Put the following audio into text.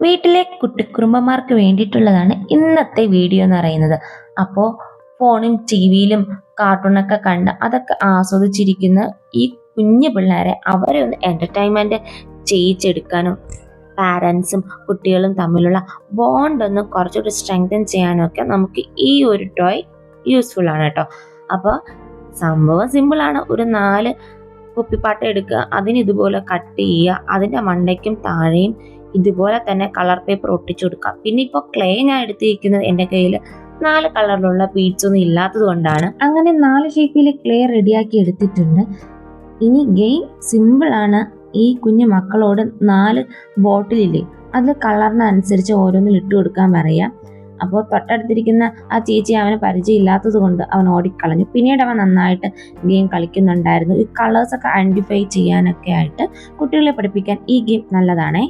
വീട്ടിലെ കുട്ടിക്കുറുമ്പന്മാർക്ക് വേണ്ടിയിട്ടുള്ളതാണ് ഇന്നത്തെ വീഡിയോ എന്ന് പറയുന്നത്. അപ്പോൾ ഫോണും ടി വിയിലും കാർട്ടൂണൊക്കെ കണ്ട് അതൊക്കെ ആസ്വദിച്ചിരിക്കുന്ന ഈ കുഞ്ഞു പിള്ളേരെ അവരെ ഒന്ന് എന്റർടൈൻമെന്റ് ചെയ്യിച്ചെടുക്കാനും പാരൻസും കുട്ടികളും തമ്മിലുള്ള ബോണ്ട് ഒന്ന് കുറച്ചുകൂടി സ്ട്രെങ്തൻ ചെയ്യാനും ഒക്കെ നമുക്ക് ഈ ഒരു ടോയ് യൂസ്ഫുൾ ആണ് കേട്ടോ. അപ്പോൾ സംഭവം സിമ്പിളാണ് ഒരു നാല് കുപ്പിപ്പാട്ട എടുക്കുക അതിന് ഇതുപോലെ കട്ട് ചെയ്യുക അതിന്റെ മണ്ടയ്ക്കും താഴെയും ഇതുപോലെ തന്നെ കളർ പേപ്പർ ഒട്ടിച്ചു കൊടുക്കാം പിന്നെ ഇപ്പോൾ ക്ലേ ഞാൻ എടുത്തിരിക്കുന്നത് എന്റെ കയ്യിൽ നാല് കളറിലുള്ള ബീഡ്സ് ഒന്നും ഇല്ലാത്തത് കൊണ്ടാണ്. അങ്ങനെ നാല് ഷേപ്പിൽ ക്ലേ റെഡിയാക്കി എടുത്തിട്ടുണ്ട്. ഇനി ഗെയിം സിമ്പിളാണ് ഈ കുഞ്ഞു മക്കളോട് നാല് ബോട്ടിലില്ലേ അത് കളറിനനുസരിച്ച് ഓരോന്നിൽ ഇട്ട് കൊടുക്കാൻ പറയാം. അപ്പോൾ തൊട്ടടുത്തിരിക്കുന്ന ആ ചേച്ചി അവന് പരിചയമില്ലാത്തത് കൊണ്ട് അവൻ ഓടിക്കളഞ്ഞു. പിന്നീട് അവൻ നന്നായിട്ട് ഗെയിം കളിക്കുന്നുണ്ടായിരുന്നു. ഈ കളേഴ്സൊക്കെ ഐഡന്റിഫൈ ചെയ്യാനൊക്കെ ആയിട്ട് കുട്ടികളെ പഠിപ്പിക്കാൻ ഈ ഗെയിം നല്ലതാണേ.